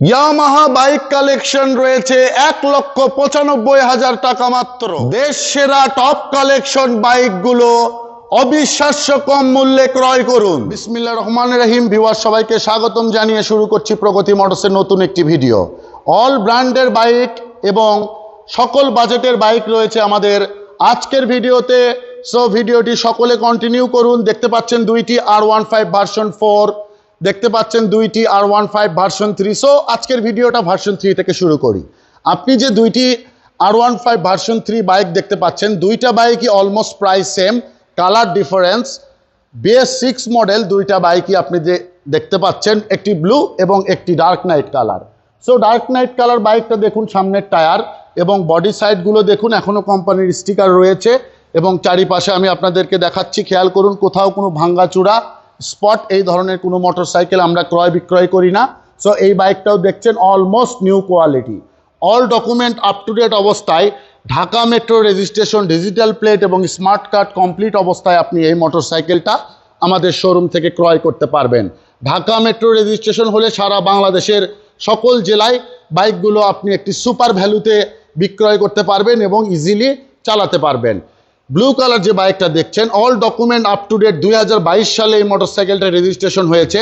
Yamaha bike collection রয়েছে এক লক্ষ পঁচানব্বই হাজার টাকা মাত্র। দেশ সেরা টপ কালেকশন বাইকগুলো অবিশ্বাস্য কম মূল্যে ক্রয় করুন। বিসমিল্লা রহমান রহিম ভিওয়ার সবাইকে স্বাগতম জানিয়ে শুরু করছি প্রগতি মোটরসের নতুন একটি ভিডিও অল ব্র্যান্ডের বাইক এবং সকল বাজেটের বাইক রয়েছে আমাদের আজকের ভিডিওতে। সো ভিডিওটি সকলে কন্টিনিউ করুন। দেখতে পাচ্ছেন দুইটি R one five version four দেখতে পাচ্ছেন দুইটি R one five version three so আজকের ভিডিওটা ভার্সন থ্রি থেকে শুরু করি। আপনি যে দুইটি R one five version three bike দেখতে পাচ্ছেন, দুইটা বাইকই almost price same colour difference BS six model দুইটা বাইকই আপনি যে দেখতে পাচ্ছেন, একটি ব্লু এবং একটি dark night colour so dark night colour বাইকটা দেখুন সামনের টায়ার এবং বডি সাইডগুলো দেখুন এখনও কোম্পানির স্টিকার রয়েছে। এবং চারিপাশে আমি আপনাদেরকে দেখাচ্ছি, খেয়াল করুন, কোথাও কোনো ভাঙ্গাচূড়া স্পট, এই ধরনের কোনো মোটরসাইকেল আমরা ক্রয় বিক্রয় করি না। সো এই বাইকটাও দেখছেন almost new quality all document up to date অবস্থায়, Dhaka metro registration digital plate এবং স্মার্ট কার্ড কমপ্লিট অবস্থায় আপনি এই মোটর সাইকেলটা আমাদের শোরুম থেকে ক্রয় করতে পারবেন। ঢাকা মেট্রো রেজিস্ট্রেশন হলে সারা বাংলাদেশের সকল জেলায় বাইকগুলো আপনি একটি সুপার ভ্যালুতে বিক্রয় করতে পারবেন এবং ইজিলি চালাতে পারবেন। ব্লু কালার যে বাইকটা দেখছেন all document up to date দুই হাজার বাইশ সালে এই মোটরসাইকেলটা রেজিস্ট্রেশন হয়েছে।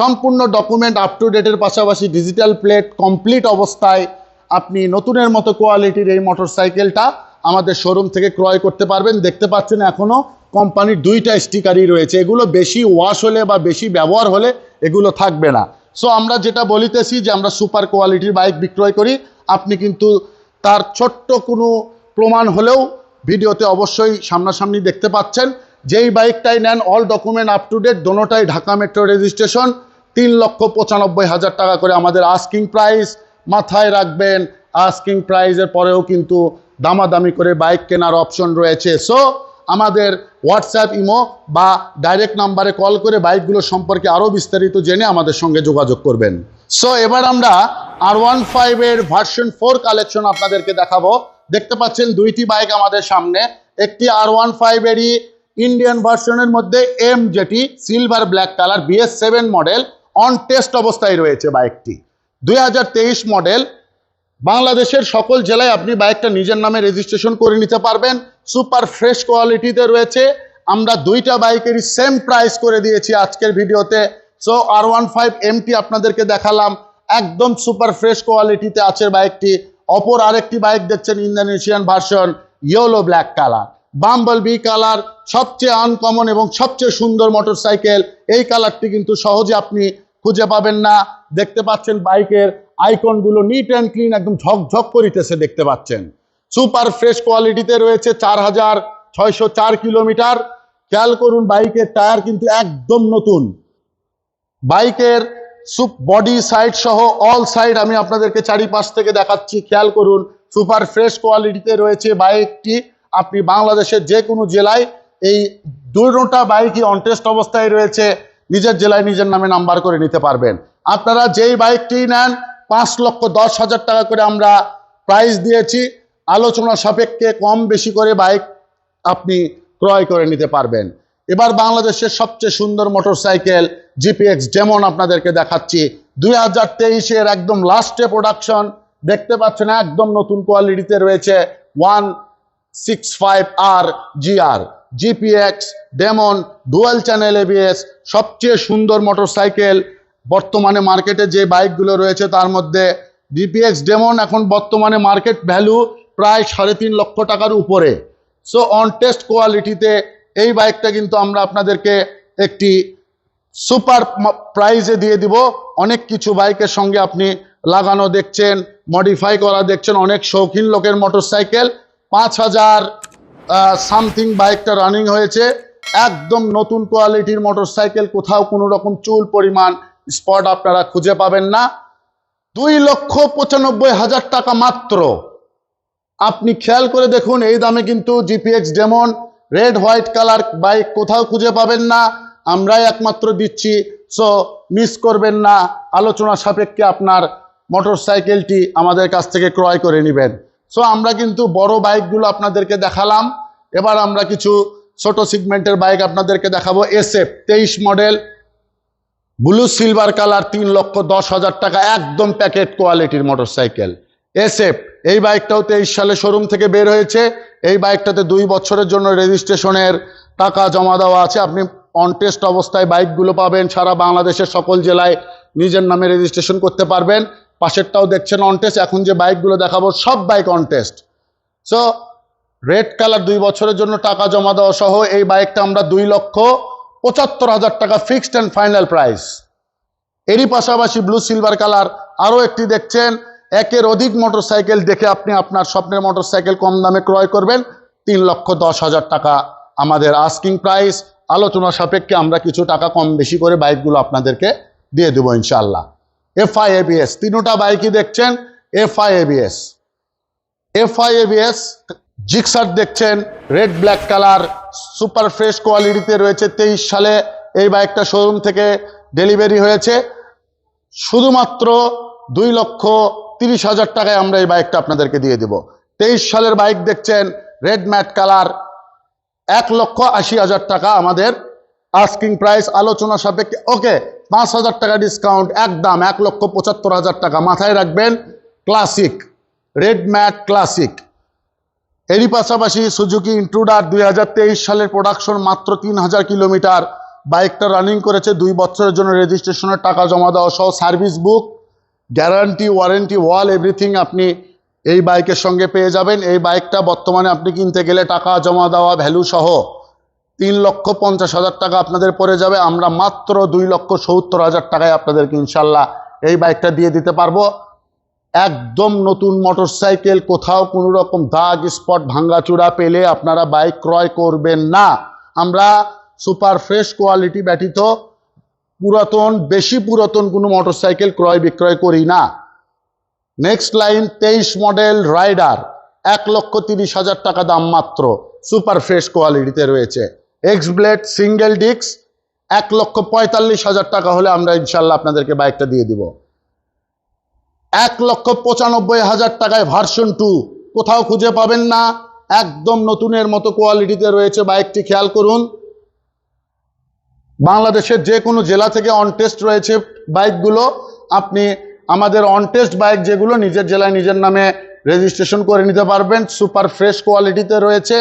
সম্পূর্ণ ডকুমেন্ট আপ টু ডেটের পাশাপাশি ডিজিটাল প্লেট কমপ্লিট অবস্থায় আপনি নতুনের মতো কোয়ালিটির এই মোটরসাইকেলটা আমাদের শোরুম থেকে ক্রয় করতে পারবেন। দেখতে পাচ্ছেন এখনও কোম্পানির দুইটা স্টিকারই রয়েছে। এগুলো বেশি ওয়াশ হলে বা বেশি ব্যবহার হলে এগুলো থাকবে না। সো আমরা যেটা বলিতেছি যে আমরা সুপার কোয়ালিটির বাইক বিক্রয় করি। আপনি কিন্তু তার ছোট্ট কোনো প্রমাণ হলেও ভিডিওতে অবশ্যই সামনাসামনি দেখতে পাচ্ছেন, যেই বাইকটাই নেন all document up to date দোনোটাই ঢাকা মেট্রো রেজিস্ট্রেশন তিন লক্ষ পঁচানব্বই হাজার টাকা করে আমাদের আস্কিং প্রাইস মাথায় রাখবেন। আস্কিং প্রাইজের পরেও কিন্তু দামাদামি করে বাইক কেনার অপশন রয়েছে। সো আমাদের হোয়াটসঅ্যাপ ইমো বা ডাইরেক্ট নাম্বারে কল করে বাইকগুলো সম্পর্কে আরও বিস্তারিত জেনে আমাদের সঙ্গে যোগাযোগ করবেন। সো এবার আমরা আর ওয়ান ফাইভের ভার্সন ফোর কালেকশন আপনাদেরকে দেখাবো। দেখতে পাচ্ছেন দুইটি বাইক আমাদের সামনে। একটি আর ওয়ান ফাইভ ফাইভেরই ইন্ডিয়ান ভার্সনের মধ্যে এম যেটি silver black colour BS seven model on test অবস্থায় রয়েছে বাইকটি। দুই হাজার তেইশ মডেল বাংলাদেশের সকল জেলায় আপনি বাইকটা নিজের নামে রেজিস্ট্রেশন করে নিতে পারবেন। সুপার ফ্রেশ কোয়ালিটিতে রয়েছে। আমরা দুইটা বাইকেরই সেম প্রাইস করে দিয়েছি আজকের ভিডিওতে। So R one five MT আপনাদেরকে দেখালাম। একদম সুপার ফ্রেশ কোয়ালিটিতে আছে বাইকটি। অপর আরেকটি বাইক দেখছেন Indonesian version yellow black colour. Bumble bee colour, সবচেয়ে আনকমন এবং সবচেয়ে সুন্দর মোটরসাইকেল এই কালারটি কিন্তু সহজে আপনি খুঁজে পাবেন না। দেখতে পাচ্ছেন বাইকের আইকনগুলো নিট অ্যান্ড ক্লিন একদম ঝকঝক করিতেছে দেখতে পাচ্ছেন। সুপার ফ্রেশ কোয়ালিটিতে রয়েছে চার হাজার ছয়শো চার কিলোমিটার। খেয়াল করুন বাইকের টায়ার কিন্তু একদম নতুন। বাইকের সুপ বডি সাইড সহ অল সাইড আমি আপনাদেরকে চারিপাশ থেকে দেখাচ্ছি। খেয়াল করুন সুপার ফ্রেশ কোয়ালিটিতে রয়েছে বাইকটি। আপনি বাংলাদেশের যে কোনো জেলায় এই দুটোটা বাইকই অনটেস্ট অবস্থায় রয়েছে, নিজের জেলায় নিজের নামে নাম্বার করে নিতে পারবেন। আপনারা যেই বাইকটি নেন, পাঁচ লক্ষ দশ হাজার টাকা করে আমরা প্রাইস দিয়েছি। আলোচনা সাপেক্ষে কম বেশি করে বাইক আপনি ক্রয় করে নিতে পারবেন। এবার বাংলাদেশের সবচেয়ে সুন্দর মোটরসাইকেল জিপিএক্স ডেমন আপনাদেরকে দেখাচ্ছি। দুই হাজার তেইশের একদম লাস্টে প্রোডাকশন দেখতে পাচ্ছেন একদম নতুন কোয়ালিটিতে রয়েছে one six five R GR GPX Demon dual channel ABS সবচেয়ে সুন্দর মোটরসাইকেল। বর্তমানে মার্কেটে যে বাইকগুলো রয়েছে, তার মধ্যে জিপিএক্স ডেমন এখন বর্তমানে মার্কেট ভ্যালু প্রায় সাড়ে তিন লক্ষ টাকার উপরে। সো অন টেস্ট কোয়ালিটিতে এই বাইকটা কিন্তু আমরা আপনাদেরকে একটি সুপার প্রাইজে দিয়ে দিব। অনেক কিছু বাইকের সঙ্গে আপনি লাগানো দেখছেন মডিফাই করা দেখছেন। অনেক শৌখিন লোকের মোটরসাইকেল পাঁচ হাজার সামথিং বাইকটা রানিং হয়েছে। একদম নতুন কোয়ালিটির মোটরসাইকেল কোথাও কোনো রকম চুল পরিমাণ স্পট আপনারা খুঁজে পাবেন না। দুই লক্ষ পঁচানব্বই হাজার টাকা মাত্র। আপনি খেয়াল করে দেখুন, এই দামে কিন্তু GPX Demon red white colour bike কোথাও খুঁজে পাবেন না। আমরাই একমাত্র দিচ্ছি। সো মিস করবেন না। আলোচনা সাপেক্ষে আপনার মোটর সাইকেলটি আমাদের কাছ থেকে ক্রয় করে নেবেন। সো আমরা কিন্তু বড় বাইকগুলো আপনাদেরকে দেখালাম। এবার আমরা কিছু ছোট সিগমেন্টের বাইক আপনাদেরকে দেখাবো। এসএফ তেইশ মডেল ব্লু সিলভার কালার তিন লক্ষ দশ হাজার টাকা, একদম প্যাকেট কোয়ালিটির মোটরসাইকেল এসএফ এই বাইকটাও তেইশ সালে শোরুম থেকে বের হয়েছে। এই বাইকটাতে দুই বছরের জন্য রেজিস্ট্রেশনের টাকা জমা দেওয়া আছে। আপনি অনটেস্ট অবস্থায় বাইকগুলো পাবেন সারা বাংলাদেশের সকল জেলায়। নিজের নামে রেজিস্ট্রেশন করতে পারবেন। পাশেরটাও দেখছেন অনটেস্ট এখন যে বাইকগুলো দেখাবো, সব bike on test so red colour দুই বছরের জন্য টাকা জমা দেওয়া সহ এই বাইকটা আমরা দুই লক্ষ পঁচাত্তর হাজার টাকা ফিক্সড অ্যান্ড ফাইনাল প্রাইস এরই পাশাপাশি ব্লু সিলভার কালার আরও একটি দেখছেন। একের অধিক মোটরসাইকেল দেখে আপনি আপনার স্বপ্নের মোটরসাইকেল কম দামে ক্রয় করবেন। তিন লক্ষ দশ হাজার টাকা। আমাদের আস্কিং প্রাইস আলোচনা সাপেক্ষে আমরা কিছু টাকা কম বেশি করে বাইকগুলো আপনাদেরকে দিয়ে দেবো ইনশাল্লাহ এফআই এবিএস তিনোটা বাইকই দেখছেন। FI ABS FI ABS Gixxer দেখছেন। Red black colour super fresh কোয়ালিটিতে রয়েছে। তেইশ সালে এই বাইকটা শোরুম থেকে ডেলিভারি হয়েছে। শুধুমাত্র দুই লক্ষ তিরিশ হাজার টাকায় আমরা এই বাইকটা আপনাদেরকে দিয়ে দেব। তেইশ সালের বাইক দেখছেন রেড ম্যাট কালার এক লক্ষ আশি হাজার টাকা আমাদের আস্কিং প্রাইস আলোচনা সাপেক্ষে। ওকে পাঁচ হাজার টাকা ডিসকাউন্ট একদম এক লক্ষ পঁচাত্তর হাজার টাকা মাথায় রাখবেন। ক্লাসিক রেড ম্যাট ক্লাসিক এরই পাশাপাশি সুজুকি ইন্ট্রুডার দুই হাজার তেইশ সালের প্রোডাকশন মাত্র তিন হাজার কিলোমিটার। বাইকটা রানিং করেছে, দুই বছরের জন্য রেজিস্ট্রেশনের টাকা জমা দেওয়া সহ service book guarantee, warranty, wall, everything আপনি এই বাইকের সঙ্গে পেয়ে যাবেন। এই বাইকটা বর্তমানে আপনি কিনতে গেলে টাকা জমা দেওয়া ভ্যালু সহ তিন লক্ষ পঞ্চাশ হাজার টাকা আপনাদের পড়ে যাবে। আমরা মাত্র দুই লক্ষ সত্তর হাজার টাকায় আপনাদেরকে ইনশাল্লাহ এই বাইকটা দিয়ে দিতে পারব। একদম নতুন মোটর সাইকেল কোথাও কোনো রকম দাগ, স্পট, ভাঙ্গাচুরা পেলে আপনারা বাইক ক্রয় করবেন না। আমরা সুপার ফ্রেশ কোয়ালিটি ব্যতীত পুরাতন, বেশি পুরাতন কোনো মোটরসাইকেল ক্রয় বিক্রয় করি না। নেক্সট লাইন তেইশ মডেল রাইডার এক লক্ষ তিরিশ হাজার টাকা দাম মাত্র সুপার ফ্রেশ কোয়ালিটিতে রয়েছে। এক্স ব্লেড সিঙ্গেল ডিক্স এক লক্ষ পঁয়তাল্লিশ হাজার টাকা হলে আমরা ইনশাল্লাহ আপনাদেরকে বাইকটা দিয়ে দিব। এক লক্ষ পঁচানব্বই হাজার টাকায় ভার্সন টু কোথাও খুঁজে পাবেন না, একদম নতুনের মতো কোয়ালিটিতে রয়েছে বাইকটি খেয়াল করুন। বাংলাদেশের যে কোনো জেলা থেকে অন টেস্ট রয়েছে বাইকগুলো। আপনি আমাদের অন টেস্ট বাইক যেগুলো নিজের জেলায় নিজের নামে রেজিস্ট্রেশন করে নিতে পারবেন। সুপার ফ্রেশ কোয়ালিটিতে রয়েছে।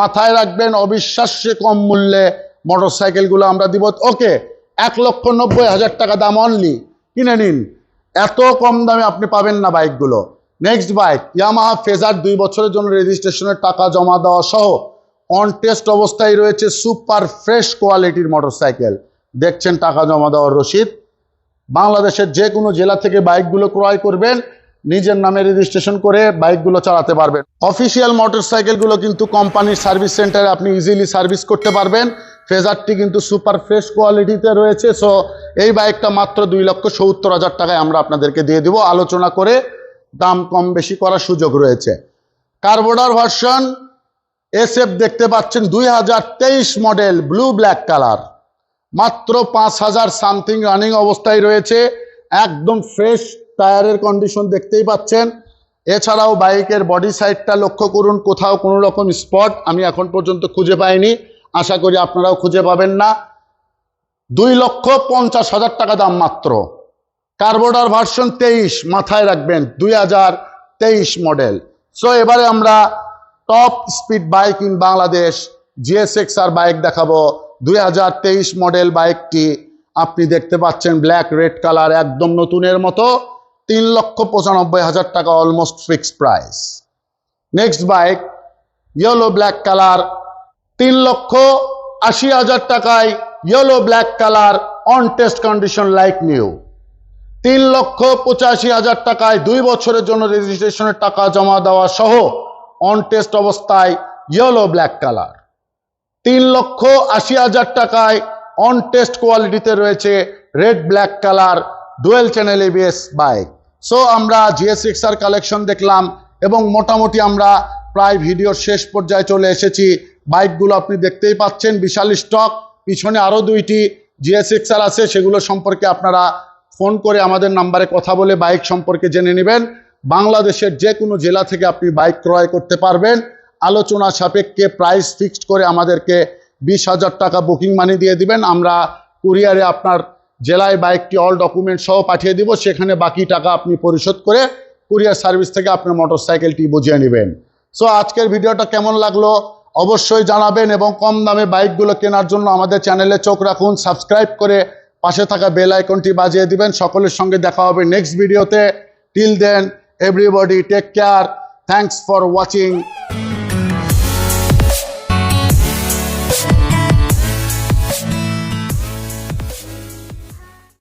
মাথায় রাখবেন, অবিশ্বাস্য কম মূল্যে মোটর সাইকেলগুলো আমরা দিব। ওকে এক লক্ষ নব্বই হাজার টাকা দাম অনলি কিনে নিন। এত কম দামে আপনি পাবেন না বাইকগুলো নেক্সট বাইক ইয়ামাহা ফেজার দুই বছরের জন্য রেজিস্ট্রেশনের টাকা জমা দেওয়া সহ। অন টেস্ট অবস্থায় রয়েছে সুপার ফ্রেশ কোয়ালিটির মোটরসাইকেল দেখছেন টাকা জমা দেওয়ার রসিদ। বাংলাদেশের যে কোনো জেলা থেকে বাইকগুলো ক্রয় করবেন, নিজের নামে রেজিস্ট্রেশন করে বাইকগুলো চালাতে পারবেন। অফিসিয়াল মোটরসাইকেলগুলো কিন্তু কোম্পানির সার্ভিস সেন্টারে আপনি ইজিলি সার্ভিস করতে পারবেন। ফেজারটি কিন্তু সুপার ফ্রেশ কোয়ালিটিতে রয়েছে। সো এই বাইকটা মাত্র দুই লক্ষ সত্তর হাজার টাকায় আমরা আপনাদেরকে দিয়ে দিব। আলোচনা করে দাম কম বেশি করার সুযোগ রয়েছে। কার্বোডার ভার্সন এসএফ দেখতে পাচ্ছেন দুই হাজার তেইশ মডেল ব্লু ব্ল্যাক কালার। মাত্র পাঁচ হাজার সামথিং রানিং অবস্থায় রয়েছে। একদম ফ্রেশ টায়ারের কন্ডিশন দেখতেই পাচ্ছেন। এছাড়াও বাইকের বডি সাইডটা লক্ষ্য করুন, কোথাও কোনো রকম স্পট আমি এখন পর্যন্ত খুঁজে পাইনি। আশা করি আপনারাও খুঁজে পাবেন না। দুই লক্ষ পঞ্চাশ হাজার টাকা দাম মাত্র। কার্বোডার ভার্সন তেইশ মাথায় রাখবেন, দুই হাজার তেইশ মডেল। সো এবারে আমরা top speed bike in Bangladesh GSX R bike দেখাবো। দুই হাজার তেইশ মডেল বাইকটি আপনি দেখতে পাচ্ছেন ব্ল্যাক রেড কালার একদম নতুনের মতো। তিন লক্ষ পঁচানব্বই হাজার টাকা almost fixed price next bike yellow black colour তিন লক্ষ আশি হাজার টাকায় yellow black colour on test condition like new তিন লক্ষ পঁচাশি হাজার টাকায় দুই বছরের জন্য রেজিস্ট্রেশনের টাকা জমা দেওয়া সহ। অন টেস্ট অবস্থায় ইয়েলো ব্ল্যাক কালার তিন লক্ষ আশি হাজার টাকায় অন টেস্ট কোয়ালিটিতে রয়েছে red black colour dual channel ABS bike so আমরা জিএসএক্স আর কালেকশন দেখলাম এবং মোটামুটি আমরা প্রায় ভিডিওর শেষ পর্যায়ে চলে এসেছি। বাইকগুলো আপনি দেখতেই পাচ্ছেন, বিশাল স্টক পিছনে আরও দুইটি জিএসএক্স আর আছে, সেগুলো সম্পর্কে আপনারা ফোন করে আমাদের নাম্বারে কথা বলে বাইক সম্পর্কে জেনে নেবেন। বাংলাদেশের যে কোনো জেলা থেকে আপনি বাইক ক্রয় করতে পারবেন। আলোচনা সাপেক্ষে প্রাইস ফিক্সড করে আমাদেরকে বিশ হাজার টাকা বুকিং মানি দিয়ে দিবেন। আমরা কুরিয়ারে আপনার জেলায় বাইকটি অল ডকুমেন্ট সহ পাঠিয়ে দিব। সেখানে বাকি টাকা আপনি পরিশোধ করে কুরিয়ার সার্ভিস থেকে আপনার মোটরসাইকেলটি বুঝিয়ে নেবেন। সো আজকের ভিডিওটা কেমন লাগল অবশ্যই জানাবেন এবং কম দামে বাইকগুলো কেনার জন্য আমাদের চ্যানেলে চোখ রাখুন। সাবস্ক্রাইব করে পাশে থাকা বেল আইকনটি বাজিয়ে দিবেন। সকলের সঙ্গে দেখা হবে নেক্সট ভিডিওতে till then Everybody take care. Thanks for watching.